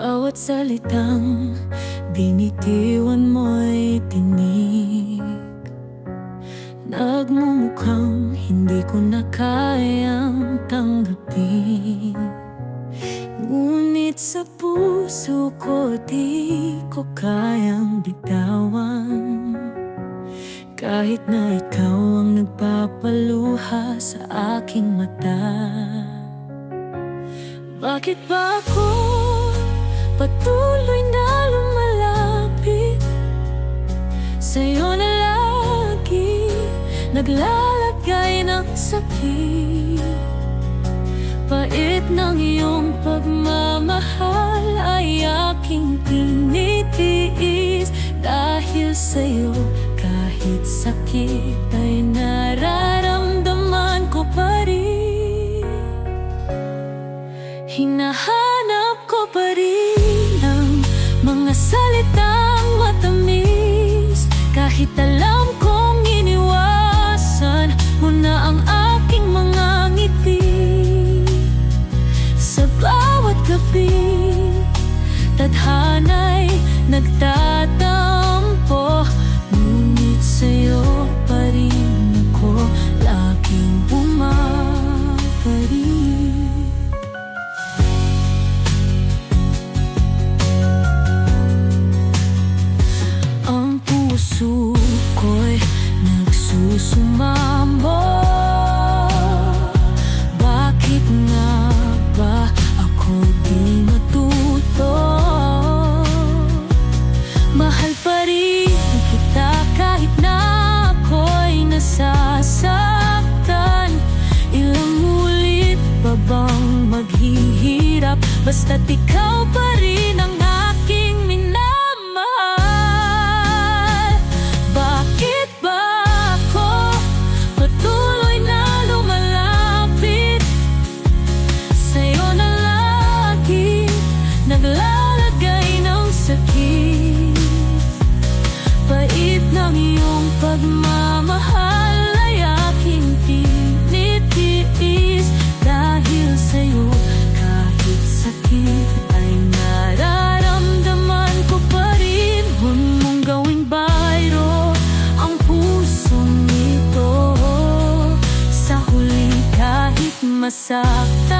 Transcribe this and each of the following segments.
bawat salitang binitiwan mo'y tinig. Nagmumukhang hindi ko na kayang tanggapin. Ngunit sa puso ko di ko kayang bitawan. Kahit na ikaw ang nagpapaluha sa aking mata. Bakit ba ako patuloy na lumalapit Sa'yo na lagi. Naglalagay ng sakit. Pait ng iyong pagmamahal ay aking tinitiis. Dahil sa'yo kahit sakit ay nararamdaman ko pa rin. Hinahanap mga salitang matamis. Kahit alam kong iniwasan mo na ang aking mga ngiti. Sa bawat gabi, tadhana'y maghihirap Basta't ikaw pa rin ang aking minamahal. Bakit ba ako patuloy na lumalapit Sa'yo na lagi naglalagay ng sakit? Pait ng iyong pagmamahal masaktan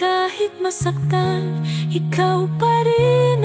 kahit masaktan, ikaw pa rin